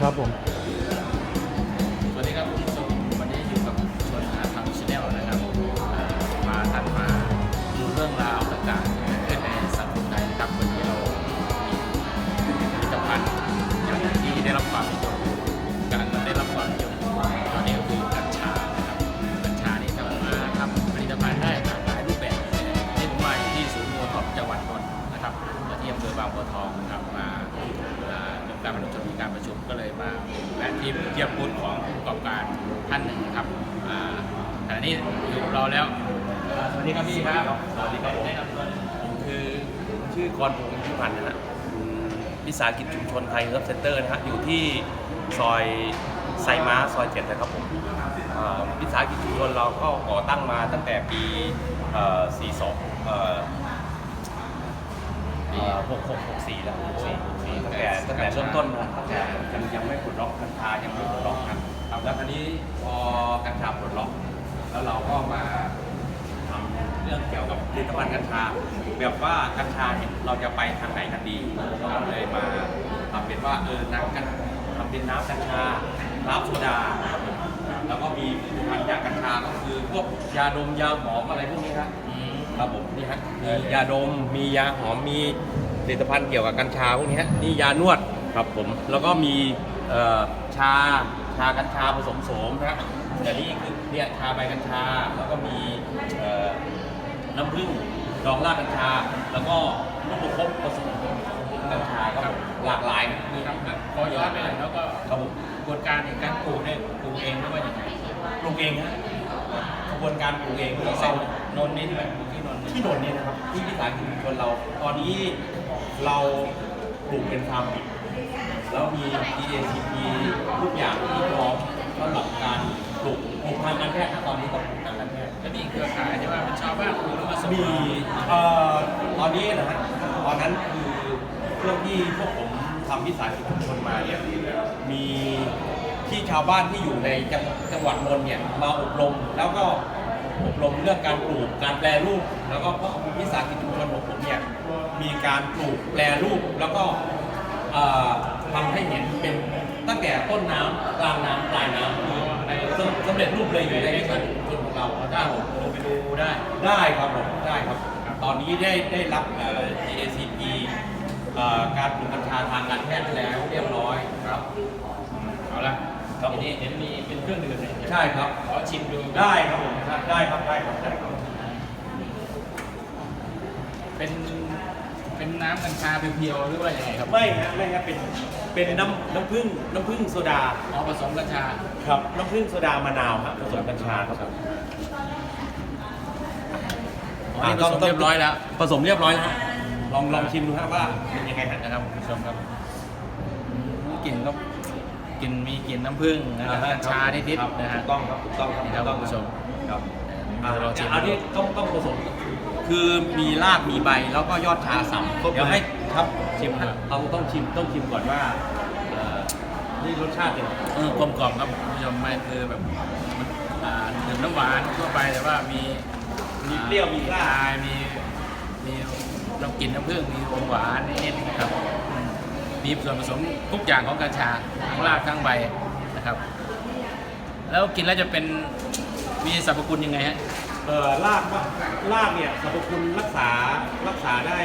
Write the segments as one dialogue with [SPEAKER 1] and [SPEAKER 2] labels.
[SPEAKER 1] ครับผม
[SPEAKER 2] สวัสดีครับคุณผู้ชมวันนี้อยู่กับชวนหาทำชแนลนะครับมาท่านมาดูเรื่องราวต่างๆที่เกิดในสังคมไทยนะครับวันนี้เรามีผลิตภัณฑ์อย่างที่ได้รับความ อยู่กับเราแล้วอ่าสวัสดีครับพี่ครับสวัสดีครับแนะนำตัวหน่อย
[SPEAKER 3] ผมคือผมชื่อกรพงศ์พิพันธ์นะฮะอืมวิสาหกิจชุมชนไทยเฮิร์บเซ็นเตอร์นะฮะอยู่ที่ซอยไซม้าซอยเจ็ดนะครับผมอ่าวิสาหกิจชุมชนเราก็ก่อตั้งมาตั้งแต่ปีเอ่อ42เอ่อเอ่อ6664 แล้ว64 64ตั้งแต่ตั้งแต่เริ่มต้นนะตั้งแต่ยังยังไม่ปลดล็อกกัญชายังไม่ปลดล็อกครับแล้วคราวนี้พอกัญชาปลดล็อก แล้วเราก็มาทำเรื่องเกี่ยวกับผลิตภัณฑ์กัญชา แบบว่ากัญชาเนี่ยเราจะไปทางไหนกันดีเราก็เลยมาทำเป็นว่าเออน้ำกันทำเป็นน้ำกัญชาน้ำโซดาครับผมแล้วก็มีผลิตภัณฑ์จากกัญชาก็คือพวกยาดมยาหอมอะไรพวกนี้ครับ
[SPEAKER 2] อืม
[SPEAKER 3] ครับผมนี่ฮะมียาดมมียาหอมมีผลิตภัณฑ์เกี่ยวกับกัญชาพวกนี้ฮะนี่ยานวดครับผมแล้วก็มีเอ่อชาชากัญชาผสมโสมนะฮะ แต่นี่คือเนี่ยชาใบกัญชาแล้วก็มีเอ่อน้ำผึ้งดองรากกัญชา แล้วก็ลูกประคบผสมกัญชาครับผมหลากหลายนะมี
[SPEAKER 2] ครับขอย้อนไปหน่อยแล้วก็
[SPEAKER 3] ครับผม
[SPEAKER 2] กระบวนการในการปลูกเนี่ยปลูกเองหรือว่าอย่างไร
[SPEAKER 3] ปลูกเองฮะกระบวนการปลูกเอง
[SPEAKER 2] ที่
[SPEAKER 3] ที่
[SPEAKER 2] เซ็
[SPEAKER 3] เรา
[SPEAKER 2] นนนท์นี่ใช่ไหมปลูกที่นนท์นี่
[SPEAKER 3] ที่นนท์เนี่ยนะครับที่วิสาหกิจชุมชนเรา ตอนนี้เราปลูกเป็นฟาร์มปิดแล้วมี DACP ทุกอย่างที่พร้อมสำหรับการ ปลูกปลูกทางการแพทย์นะตอนนี้ต้องปลูกทางการแพทย์
[SPEAKER 2] แล้วมีเครือข่ายที่ว่าเป็นชาวบ้านปลูกแล้วมาส่ง
[SPEAKER 3] มีเอ่อตอนนี้นะฮะตอนนั้นคือช่วงที่พวกผมทำวิสาหกิจชุมชนมาเนี่ยมีที่ชาวบ้านที่อยู่ในจังจังหวัดนนท์เนี่ยมาอบรมแล้วก็อบรมเรื่องการปลูกการแปรรูป แล้วก็พวกวิสาหกิจชุมชนของผมเนี่ยมีการปลูกแปรรูปแล้วก็เอ่อทำให้เห็นเป็นตั้งแต่ต้นน้ำกลางน้ำปลายน้ำคือ ในสำเร็จรูปเลยอยู่ในวิสาหกิจชุมชนของเรา
[SPEAKER 2] ถ้าผมลงไปดูได้
[SPEAKER 3] ได้ครับผมได้ครับ ตอนนี้ได้ได้รับเอ่อ GACP เอ่อการปลูกกัญชาทางการแพทย์แล้วเรียบร้อยครับ
[SPEAKER 2] เอาละ
[SPEAKER 3] ครับผม
[SPEAKER 2] ทีนี้เห็นมีเป็นเครื่องดื่มเนี่ย
[SPEAKER 3] ใช่ครับ
[SPEAKER 2] ขอชิมดู
[SPEAKER 3] ได้ครับผมได้ครับได้ครับได้ครับ
[SPEAKER 2] เป็นเป็นน้ำกัญชาเพียวๆหรือว่ายังไงครับ
[SPEAKER 3] ไม่ฮะไม่ฮะเป็น เป็นน้ำน้ำผึ้งน้ำผึ้งโซดา
[SPEAKER 2] อ๋อผสมกัญชา
[SPEAKER 3] ครับน้ำผึ้งโซดามะนาวครับผสมกัญชาครับ
[SPEAKER 2] อ๋อนี่ผสมเรียบร้อยแล้ว
[SPEAKER 3] ผสมเรียบร้อยแล้วฮะลองลองชิมดูฮะว่าเป็นยังไงฮะ
[SPEAKER 2] นะครับคุณผู้ชมครับอืมกลิ่นก็กลิ่นมีกลิ่นน้ำผึ้งนะครับกัญชานิด
[SPEAKER 3] ครับ
[SPEAKER 2] ๆนะฮะ
[SPEAKER 3] ถูกต้องครับถูกต้องครับ
[SPEAKER 2] นี่ครับ
[SPEAKER 3] ถูกต้อง
[SPEAKER 2] คุณผู้ชม
[SPEAKER 3] ครับ
[SPEAKER 2] อ่าเราชิม
[SPEAKER 3] อันนี้ต้องต้องผสม คือมีรากมีใบแล้วก็ยอดชาสับ
[SPEAKER 2] ครบเลย
[SPEAKER 3] เดี๋ยวให้ ครับชิม
[SPEAKER 2] ครั
[SPEAKER 3] ฮะ
[SPEAKER 2] บ
[SPEAKER 3] เราต้องชิมต้องชิมก่อนว่าเอ่อนี่รสชาติเป็นไง
[SPEAKER 2] เออกลมกล่อมครับคุณผู้ชมไม่คือแบบมันอ่าดื่มน้ำหวานทั่วไปแต่ว่ามี
[SPEAKER 3] มีเปรี้ยวมีกล้า
[SPEAKER 2] ลายมีมีน้ำกลิ่นน้ำผึ้งมีอมหวานนิดๆนะครับอืมมีส่วนผสมทุกอย่างของกัญชาทั้งรากทั้งใบนะครับ แล้วกินแล้วจะเป็นมีสรรพคุณยังไงฮะ
[SPEAKER 3] เอ่อรากว่ารากเนี่ยสรรพคุณรักษารักษาได้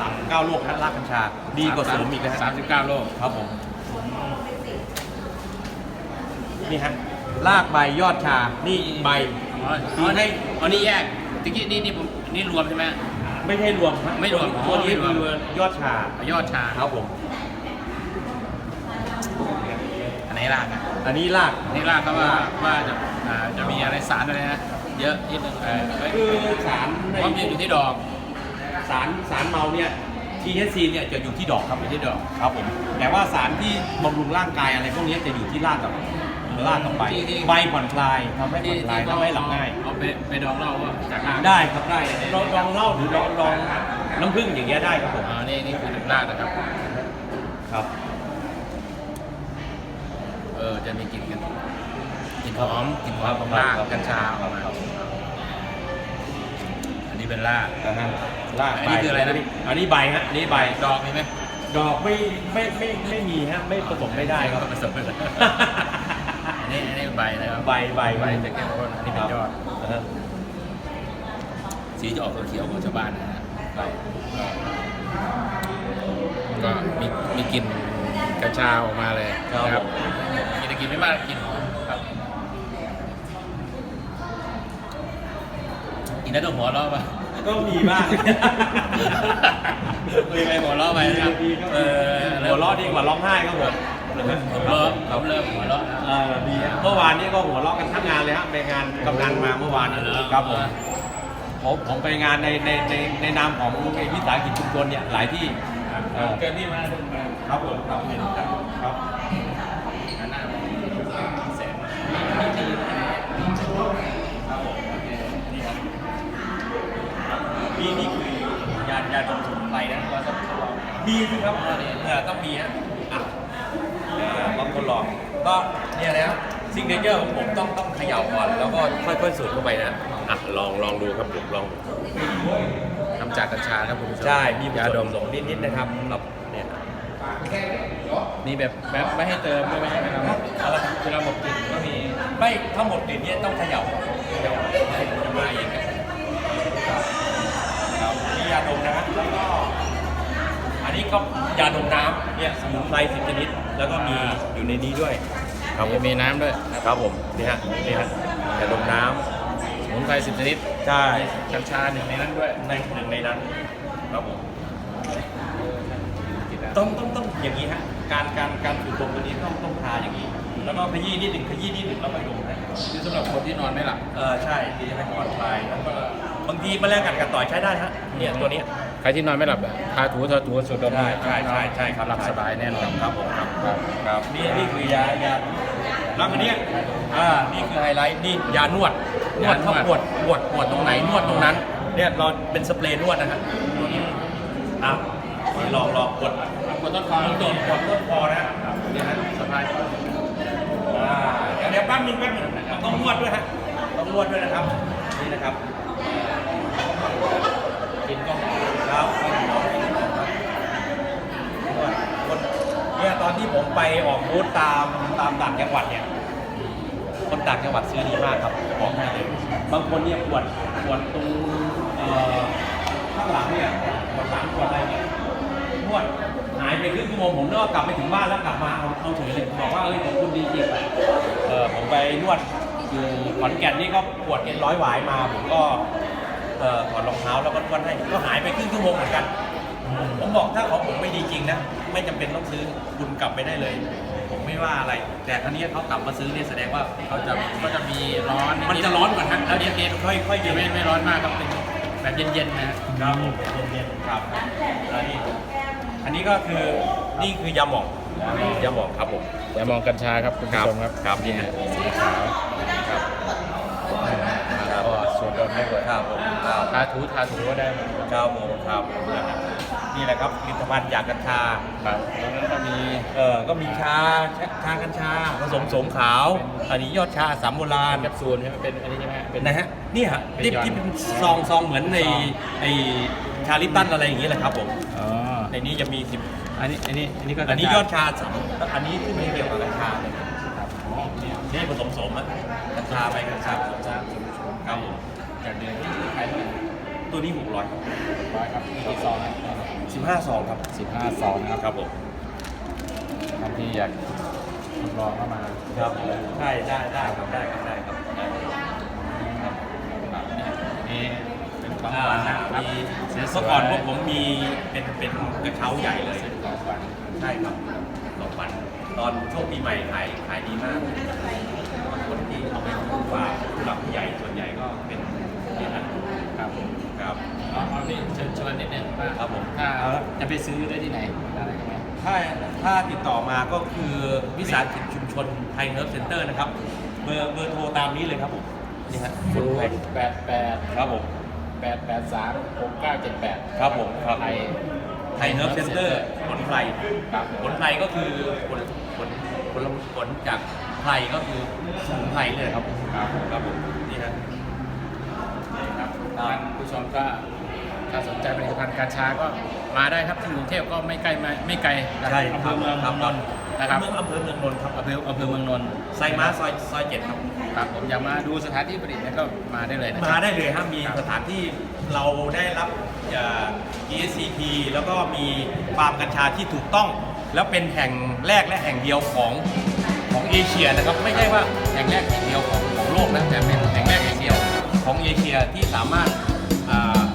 [SPEAKER 3] สามเก้าโรคนะรากกัญชา ดีกว่าโสมอีกนะฮะ
[SPEAKER 2] สามสิบเก้าโล
[SPEAKER 3] ครับผม นี่ฮะรากใบยอดชา นี่ใบ
[SPEAKER 2] อ๋ออ๋อนี่อ๋อนี่แยกตะกี้นี่นี่ผมนี่รวมใช่ไหมฮะ
[SPEAKER 3] ไม่ใช่รวมฮะ
[SPEAKER 2] ไม่รวม
[SPEAKER 3] ตัวนี้
[SPEAKER 2] อ๋อไม่รวม
[SPEAKER 3] คือยอดชา
[SPEAKER 2] ยอดชา
[SPEAKER 3] ครับผม
[SPEAKER 2] อันไหนรากอะ
[SPEAKER 3] อันนี้ราก
[SPEAKER 2] อันนี่รากเขาว่าว่าจะอ่าจะมีอะไรสารอะไรนะเยอะนิดนึงเออเฮ้ย
[SPEAKER 3] คือสารใน
[SPEAKER 2] ความเย็นอยู่ที่ดอก
[SPEAKER 3] สารสารเมาเนี่ย THC เนี่ยจะอยู่ที่ดอกครับ
[SPEAKER 2] อยู่ที่ดอก
[SPEAKER 3] ครับผมแต่ว่าสารที่บำรุงร่างกายอะไรพวกนี้จะอยู่ที่รากกับรากกับใบ
[SPEAKER 2] ที่ที่
[SPEAKER 3] ใบผ่อนคลายทำให้ผ่อนคลายทำให้หลับง่าย
[SPEAKER 2] เอาไปไปดองเหล้าก็จากราก
[SPEAKER 3] ได้ครับได้ลองลองเหล่าหรือลองลองน้ำผึ้งอย่างเงี้ยได้ครับผม
[SPEAKER 2] อ๋อนี่นี่คือรากนะครับ
[SPEAKER 3] ครับ
[SPEAKER 2] เออจะมีกลิ่นกันกลิ่นหอมกลิ่นหอมของรากกัญชาออกมา อันนี้เป็นราก
[SPEAKER 3] นะฮะราก
[SPEAKER 2] อันนี้คืออะไรนะ
[SPEAKER 3] อันนี้ใบฮะอันนี้ใบ
[SPEAKER 2] ดอกมีไหม
[SPEAKER 3] ดอกไม่ไม่ไม่ไม่มีฮะไม่ผสมไม่ได้ครับ
[SPEAKER 2] ผสมไม่ได้ อันนี้อันนี้ใบนะครับ
[SPEAKER 3] ใบใบ
[SPEAKER 2] ใบจะเข้มข้นอันนี้เป็นยอดา
[SPEAKER 3] ฮะ
[SPEAKER 2] สีจะออกเขียวๆของชาวบ้านนะฮะใบก็มีมีกลิ่นกัญชาออกมาเลยนะครับมีแต่กลิ่นไม่มากกลิ่นหอมครับอีกนั้นต้องหัวเราะป่ะ
[SPEAKER 3] ก็มีบ้าง
[SPEAKER 2] มีไปหัวเราะไปนะครับ
[SPEAKER 3] ดีครับ
[SPEAKER 2] เออ
[SPEAKER 3] หัวเราะดีกว่าร้องไห้ครับผม
[SPEAKER 2] ผมเริ่มผมเริ่มหัวเราะนะ
[SPEAKER 3] เออดีฮะเมื่อวานนี้ก็หัวเราะกันทั้งงานเลยฮะไปงานกำนันมาเมื่อวานนี้
[SPEAKER 2] เหรอ
[SPEAKER 3] ครับผมผมผมไปงานในในในในนามของไอ้วิสาหกิจชุมชนเนี่ยหลายที่เออ
[SPEAKER 2] เกินที่มาถึงมา
[SPEAKER 3] ครับผมครับเห็นครับ มีสิครับเออต้องมีฮะอะเออบางคนลองก็เนี่ยนะซิงเกิลของผมต้องต้องเขย่าก่อนแล้วก็ค่อยๆสูดเข้าไปนะอะลองลองดูครับผมลองดู
[SPEAKER 2] ทำจากกัญชาครับคุณผู้ชม
[SPEAKER 3] ใช่มีผ
[SPEAKER 2] ยา
[SPEAKER 3] ส
[SPEAKER 2] ด
[SPEAKER 3] ม
[SPEAKER 2] ม
[SPEAKER 3] ผสมนิดๆนะครับสำหรับเนี่ย
[SPEAKER 2] นี่แบบแบบไม่ให้เติมด้วยไหมครับเวลาหมดกลิ่นก็มี
[SPEAKER 3] ไม่ถ้าหมดกลิ่นเนี่ยต้องเขย่าก่อนเขย่าให้มันจะมาเองครับครับนี่ยาดมนะฮะแล้วก็อั นนี้ก็ยาดมน้ำเนี่ยสมุนไพรสิบชนิด แล้วก็มีอยู่ในนี้ด้วย ครับผม
[SPEAKER 2] มีน้ำด้วย
[SPEAKER 3] ครับผมนี่ฮะนี่ฮะยาดมน้
[SPEAKER 2] สมุนไพรสิบชนิดำ
[SPEAKER 3] ใช่
[SPEAKER 2] กัญชาหนึ่งในนั้นด้วย
[SPEAKER 3] ในหนึ่งในนั้นครับผม
[SPEAKER 2] กินแล้ว
[SPEAKER 3] ต้องต้องต้องอย่างนี้ฮะการการการสูดดมตัวนี้ต้องต้องทาอย่างนี้แล้วก็ขยี้นิดหนึ่งขยี้นิดหนึ่งแล้วไปดมนะ
[SPEAKER 2] คือสำหรับคนที่นอนไม่หลับ
[SPEAKER 3] เออใช่ดีให้ผ่อนคลายแล้วก็บางทีแมลงกัดกัดต่อยใช้ได้ฮะเนี่ยตัวเนี้ย
[SPEAKER 2] ใค รที่นอนไม่หลับอะทาถูทาถูสูดดม
[SPEAKER 3] ใช่ใช่ใช่ใช่ครับ
[SPEAKER 2] หลับสบายแน่นอน
[SPEAKER 3] ครับผมครับ
[SPEAKER 2] ครับ
[SPEAKER 3] ครับนี่นี่คือยายาแล้วอันเนี้ยอ่านี่คือไฮไลท์นี่ยานวดนวดถ้าปวดปวดปวดตรงไหนนวดตรงนั้น เนี่ยเราเป็นสเปรย์นวดนะฮะตัวนี้อะนี่ลองลองกด
[SPEAKER 2] ปวดต้นคอ
[SPEAKER 3] ลองกดกดต้นคอนะเนี่ยฮะ
[SPEAKER 2] สบาย
[SPEAKER 3] อ่าเดี๋ยวเดี๋ยวแป๊บนึงแป๊บนึงต้องนวดด้วยฮะต้องนวดด้วยนะครับนี่นะครับ
[SPEAKER 2] กินก็
[SPEAKER 3] ครับคนเนี่ยตอน ที่ผมไปออกบูธตามตามต่างจังหวัดเนี่ย คนต่างจังหวัดซื้อดีมากครับบอกให้เลยบางคนเนี่ยปวดปวดตรงเอ่อข้างหลังเนี่ยปวดหลังปวดอะไรเนี่ยนวดหายไปครึ่งชั่วโมงผมนึกว่ากลับไปถึงบ้านแล้วกลับมาเอาเอาเฉยเลยบอกว่าเอ้ยของคุณดีจริงเออผมไปนวดอยู่ขอนแก่นนี่ก็ปวดเอ็นร้อยหวายมาผมก็เอ่อถอดรองเท้าแล้วก็นวดให้ก็หายไปครึ่งชั่วโมงเหมือนกัน ผมบอกถ้าของผมไม่ดีจริงนะไม่จำเป็นต้องซื้อคุณกลับไปได้เลย ผมไม่ว่าอะไร แต่ครั้นี้เขากลับมาซื้อเนี่ยแสดงว่า
[SPEAKER 2] เขาจะก็จะมีร้อน
[SPEAKER 3] มันจะร้อนกว่านั้นแล้วเย็นๆค่อยค่อยๆ
[SPEAKER 2] จะ
[SPEAKER 3] เย็น
[SPEAKER 2] ไม่ไม่ร้อนมากครับเป็นแบบเย็นๆนะ
[SPEAKER 3] ครับผมเย็นๆครับแล้วนี่อันนี้ก็คือนี่คือยาหม่องยาหม่องครับผม
[SPEAKER 2] อย่ามองกัญชาครับคุณผู้ชมครับ
[SPEAKER 3] ครับนี่
[SPEAKER 2] นี่
[SPEAKER 3] ฮะ
[SPEAKER 2] สีขาว
[SPEAKER 3] ครับ
[SPEAKER 2] ก็สูดดมได้หมด
[SPEAKER 3] ครับผมครับ
[SPEAKER 2] ทาถูทาถูก็ได้หมด
[SPEAKER 3] ครับผมครับ นี่แหละครับผลิตภัณฑ์จากกัญชา
[SPEAKER 2] ครับแล้วนั้นก็มี
[SPEAKER 3] เออก็มีชาชากัญชาผสมโสมขาว อันนี้ยอดชาสามโบราณ
[SPEAKER 2] แคปซูลใช่ไหมเป็นอันนี้ใช่ไหมฮะเป็น
[SPEAKER 3] นะฮะนี่ฮะ
[SPEAKER 2] เป็น
[SPEAKER 3] ที่
[SPEAKER 2] ยอด
[SPEAKER 3] ที่เป็นซองซองเหมือนใน
[SPEAKER 2] ซอง
[SPEAKER 3] ไอชาลิปตันอะไรอย่างเงี้ยแหละครับผม
[SPEAKER 2] อ๋อ
[SPEAKER 3] ในนี้จะมีสิบ
[SPEAKER 2] อันนี้อันนี้อันนี้ก็
[SPEAKER 3] อันนี้
[SPEAKER 2] กัญชาย
[SPEAKER 3] อดชาสามอันนี้ที่ไม่เกี่ยวกับกัญชาเลยนี่ผสมโสมอะกัญชาไปกัญชาผสมชาครับผม
[SPEAKER 2] จากเดือนที่ขายเท่าไหร่
[SPEAKER 3] ตัวนี้หกร้อย
[SPEAKER 2] ร้อยครับที่ซองนะ
[SPEAKER 3] สิบห้าซองครับ
[SPEAKER 2] สิบห้าซองนะครับ
[SPEAKER 3] ครับผม
[SPEAKER 2] บางที่อยากทดลองเข้ามา
[SPEAKER 3] ครับใช่ได้ได้ครับได้ครับได้ครับ
[SPEAKER 2] นี่เป็นของ
[SPEAKER 3] อ่า
[SPEAKER 2] หวานนะครับ
[SPEAKER 3] มี
[SPEAKER 2] เสียส
[SPEAKER 3] เมื่อก่อนพวกผมมีเป็นเป็นกระเช้าใหญ่เลย
[SPEAKER 2] ของหวาน
[SPEAKER 3] ใช่ครับสองวันตอนช่วงปีใหม่ขายขายดีมากคนที่เอาไปฝากผู้หลักผู้ใหญ่ส่วนใหญ่ก็เป็นนี่นะ ครับครับ
[SPEAKER 2] เอาเอานี่เชิญชวนนิดนึงว่า
[SPEAKER 3] ครับผม
[SPEAKER 2] ถ้าจะไปซื้อได้ที่ไหนอะไรยังไง
[SPEAKER 3] ถ้าถ้าติดต่อมาก็คือวิสาหกิจชุมชนไทยเฮิร์บเซ็นเตอร์นะครับ เบอร์เบอร์โทรตามนี้เลยครับผม นี่ฮะ
[SPEAKER 2] ศู
[SPEAKER 3] คนไทย
[SPEAKER 2] นย์แปดแปด
[SPEAKER 3] ครับผม
[SPEAKER 2] แปดแปดสามหกเก้าเจ็ดแปด
[SPEAKER 3] ครับผมครับ
[SPEAKER 2] ไทย
[SPEAKER 3] ไทยเฮิร์บเซ็นเตอร์ผลไพร
[SPEAKER 2] ครับ
[SPEAKER 3] ผลไพรก็คือผลผลผลผลจากไพรก็คือสมุนไพรเลยครับ
[SPEAKER 2] ครับ
[SPEAKER 3] ครับผมนี่ฮะ
[SPEAKER 2] นี่ครับท่าน ผู้ชมก็ถ้าสนใจผลิตภัณฑ์พันธุ์กัญชาก็มาได้ครับที่กรุงเทพก็ไม่ไกลไม่ไม่ไกลนะ
[SPEAKER 3] ใช่
[SPEAKER 2] อำเภอเมือง
[SPEAKER 3] ครับ
[SPEAKER 2] นนท์นะครับ
[SPEAKER 3] เมืองอำเภอเมืองนนท์ครับ
[SPEAKER 2] อำเภออำเภอเมืองนนท์
[SPEAKER 3] ไซม้าซอยซอยเจ็ดครับ
[SPEAKER 2] ครับผมอยากมาดูสถานที่ผลิตเนี่ยก็มาได้เลยนะค
[SPEAKER 3] มา
[SPEAKER 2] รับ
[SPEAKER 3] ได้เลยครับมี
[SPEAKER 2] ครับ
[SPEAKER 3] สถานที่เราได้รับเอ่อ GSCP แล้วก็มีฟาร์มกัญชาที่ถูกต้อง แล้วเป็นแห่งแรกและแห่งเดียวของของเอเชียนะครับ ไม่ใช่ว่าแห่งแรกแห่งเดียวของของโลกนะแต่เป็นแห่งแรกแห่งเดียวของเอเชียที่สามารถ อ่า